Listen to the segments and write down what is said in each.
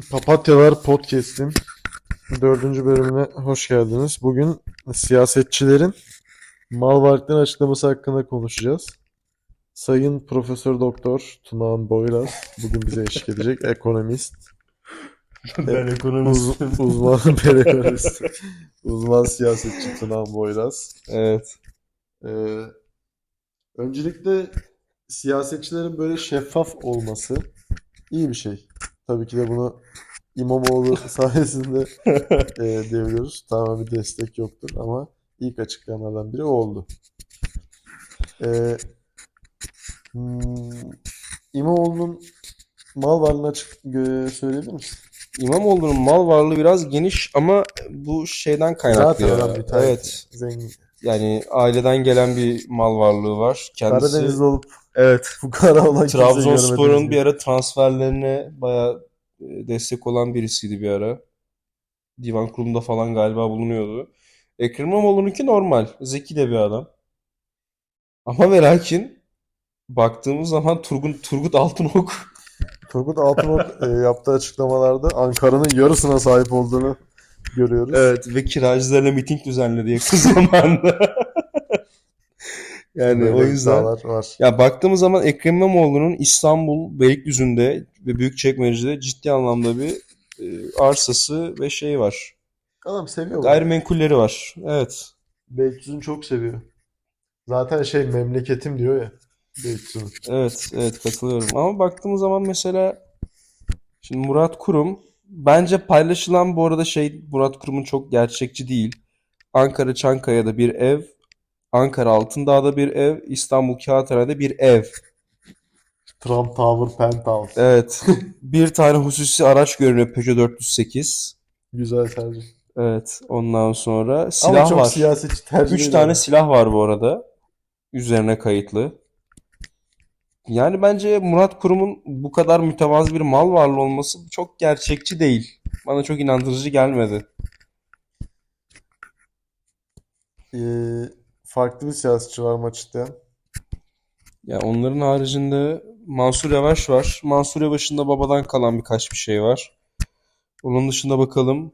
Papatyalar Podcast'in dördüncü bölümüne hoş geldiniz. Bugün siyasetçilerin mal varlıkları açıklaması hakkında konuşacağız. Sayın Profesör Doktor Tunağan Boyraz bugün bize eşlik edecek. Ekonomist, Ben uz- ekonomistim. uzman bir ekonomist, uzman siyasetçi Tunağan Boyraz. Evet. Ee, öncelikle siyasetçilerin böyle şeffaf olması iyi bir şey. Tabii ki de bunu İmamoğlu sayesinde e, diyebiliyoruz. Tamamen bir destek yoktur ama ilk açıklayanlardan biri oldu. Ee, hmm, İmamoğlu'nun mal varlığını açık gö- söyleyebilir misin? İmamoğlu'nun mal varlığı biraz geniş ama bu şeyden kaynaklı Zaten adam bir tane Evet. zengin. Yani aileden gelen bir mal varlığı var. Kendisi Karadenizli olup evet. fukara olan kimseyi Trabzonspor'un bir ara transferlerine bayağı e, destek olan birisiydi bir ara. Divan kurulunda falan galiba bulunuyordu. Ekrem İmamoğlu'nunki normal. Zeki de bir adam. Ama ve lakin baktığımız zaman Turgut, Turgut Altınok Turgut Altınok e, yaptığı açıklamalarda Ankara'nın yarısına sahip olduğunu görüyoruz. Evet ve kiracılarla miting düzenledi yakın zamanda. Yani Böyle o yüzden var. ya baktığımız zaman Ekrem İmamoğlu'nun İstanbul Beylikdüzü'nde ve Büyükçekmece'de ciddi anlamda bir e, arsası ve şey var. Adam seviyor. Gayrimenkulleri var. Evet. Beylikdüzü'nü çok seviyor. Zaten şey memleketim diyor ya. Beylikdüzü'nün. Evet, evet katılıyorum. Ama baktığımız zaman mesela şimdi Murat Kurum bence paylaşılan bu arada şey Murat Kurum'un çok gerçekçi değil. Ankara Çankaya'da bir ev, Ankara Altındağ'da bir ev, İstanbul Kağıthane'de bir ev. Trump Tower Penthouse. Evet. Bir tane hususi araç görünüyor Peugeot 408. Güzel tercih. Evet. Ondan sonra Ama silah çok var. siyasetçi tercih Üç tane silah var bu arada. Üzerine kayıtlı. Yani bence Murat Kurum'un bu kadar mütevazı bir mal varlığı olması çok gerçekçi değil. Bana çok inandırıcı gelmedi. Ee, farklı bir siyasetçi var mı açıklayan? Ya onların haricinde Mansur Yavaş var. Mansur Yavaş'ın da babadan kalan birkaç bir şey var. Onun dışında bakalım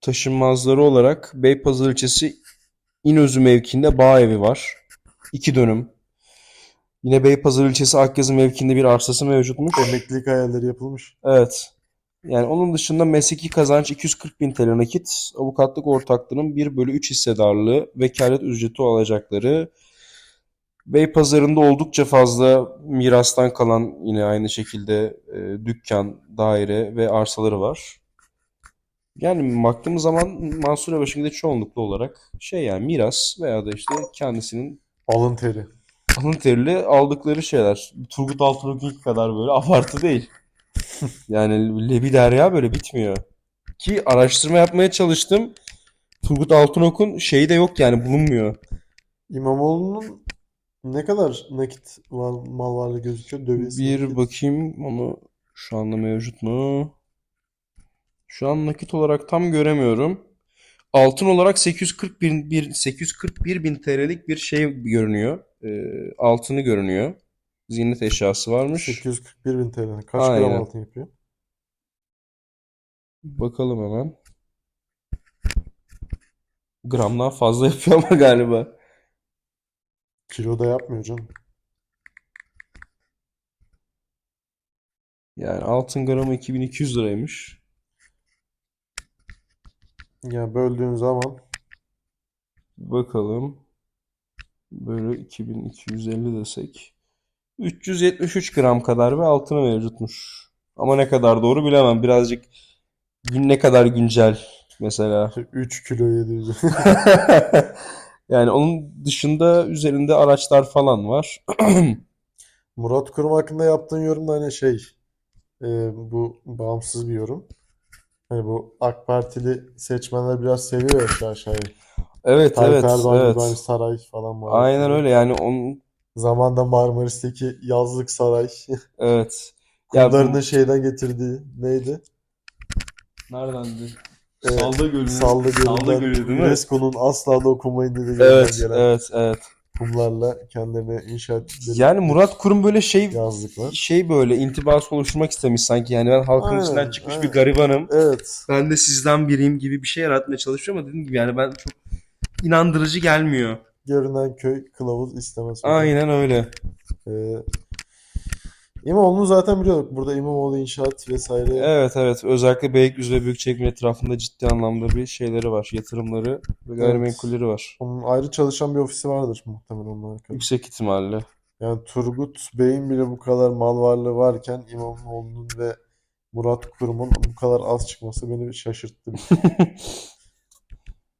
taşınmazları olarak Beypazarı ilçesi İnözü mevkiinde bağ evi var. İki dönüm. Yine Beypazarı ilçesi Akyazı mevkiinde bir arsası mevcutmuş. Emeklilik hayalleri yapılmış. Evet. Yani onun dışında mesleki kazanç 240 bin TL nakit, avukatlık ortaklığının 1 bölü 3 hissedarlığı, vekalet ücreti alacakları, Beypazarı'nda oldukça fazla mirastan kalan yine aynı şekilde e, dükkan, daire ve arsaları var. Yani baktığımız zaman Mansur Yavaş'ın de çoğunluklu olarak şey yani miras veya da işte kendisinin Alın teri. alın terili aldıkları şeyler. Turgut Altınok'unki kadar böyle abartı değil. Yani Lebi Derya böyle bitmiyor. Ki araştırma yapmaya çalıştım. Turgut Altınok'un şeyi de yok yani bulunmuyor. İmamoğlu'nun ne kadar nakit var, mal varlığı gözüküyor? Döviz, Bir nakit. bakayım onu şu anda mevcut mu? Şu an nakit olarak tam göremiyorum. Altın olarak 840 bin, bir, 841 bin TL'lik bir şey görünüyor. Ee, altını görünüyor. Ziynet eşyası varmış. 841 bin TL. Kaç Aynen. gram altın yapıyor? Bakalım hemen. Gramdan fazla yapıyor ama galiba. Kilo da yapmıyor canım. Yani altın gramı 2200 liraymış. Yani böldüğün zaman Bakalım. Böyle 2250 desek. 373 gram kadar bir altını mevcutmuş. Ama ne kadar doğru bilemem. Birazcık gün ne kadar güncel mesela. 3 kilo 700. Yani onun dışında üzerinde araçlar falan var. Murat Kurum hakkında yaptığın yorum da hani şey e, bu bağımsız bir yorum. Hani bu AK Partili seçmenler biraz seviyor ya şu aşağıyı. Evet Tayyip evet Erdoğan evet. hani saray falan var. Aynen öyle yani onun Zamanda Marmaris'teki yazlık saray. evet. Ya bu Kumlarını şeyden getirdiği neydi? neredendi? Ee, Salda Gölü'nün Salda Gölü'nden Gölü değil mi? UNESCO'nun asla dokunmayın dediği yerden Evet, gelen. evet, evet. kumlarla kendilerine inşa ettikleri Yani Murat Kurum böyle şey yazlıklar. şey böyle intibası oluşturmak istemiş sanki. Yani ben halkın Aynen, içinden çıkmış aynen. bir garibanım. Evet. Ben de sizden biriyim gibi bir şey yaratmaya çalışıyor ama dediğim gibi yani ben çok inandırıcı gelmiyor. Görünen köy kılavuz istemez. Aynen öyle. Ee, İmamoğlu'nu zaten biliyorduk. Burada İmamoğlu inşaat vesaire Evet evet. Özellikle Beylikdüzü ve Büyükçekmece etrafında ciddi anlamda bir şeyleri var. Yatırımları ve gayrimenkulleri var. onun ayrı çalışan bir ofisi vardır muhtemelen onun arkada. Yüksek ihtimalle. Yani Turgut Bey'in bile bu kadar mal varlığı varken İmamoğlu'nun ve Murat Kurum'un bu kadar az çıkması beni şaşırttı.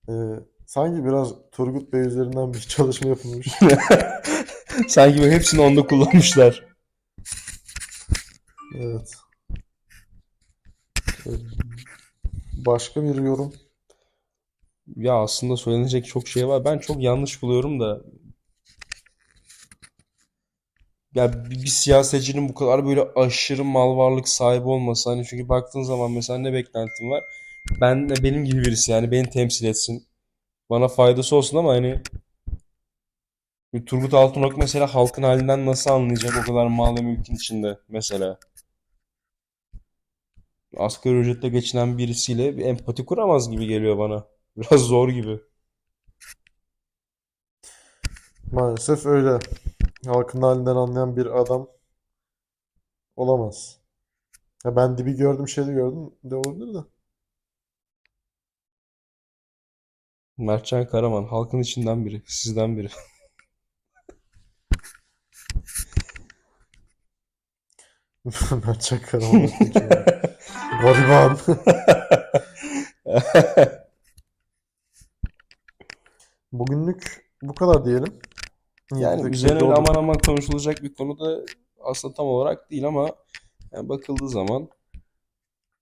Ee, sanki biraz Turgut Bey üzerinden bir çalışma yapılmış. Sanki böyle hepsini onda kullanmışlar. Evet. Başka bir yorum. Ya aslında söylenecek çok şey var. Ben çok yanlış buluyorum da. Ya bir, bir siyasetçinin bu kadar böyle aşırı mal varlık sahibi olması hani çünkü baktığın zaman mesela ne beklentin var? Ben benim gibi birisi yani beni temsil etsin. Bana faydası olsun ama hani bir Turgut Altınok mesela halkın halinden nasıl anlayacak o kadar mal ve mülkün içinde mesela. Asgari ücretle geçinen birisiyle bir empati kuramaz gibi geliyor bana. Biraz zor gibi. Maalesef öyle. Halkın halinden anlayan bir adam olamaz. Ya ben dibi gördüm, şeyde gördüm de olabilir de. Mertcan Karaman halkın içinden biri, sizden biri. Ben çakarım. Gariban. Bugünlük bu kadar diyelim. Yani Peki, üzerine öyle aman aman konuşulacak bir konu da aslında tam olarak değil ama yani bakıldığı zaman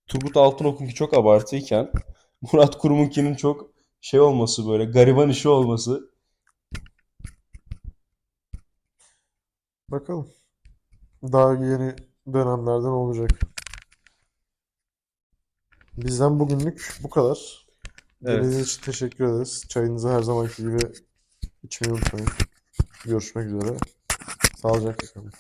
Turgut Altınok'unki çok abartıyken Murat Kurum'unkinin çok şey olması böyle gariban işi olması. Bakalım. Daha yeni dönemlerden olacak. Bizden bugünlük bu kadar. Evet. İçin teşekkür ederiz. Çayınızı her zamanki gibi içmeyi unutmayın. Görüşmek üzere. Sağlıcakla kalın.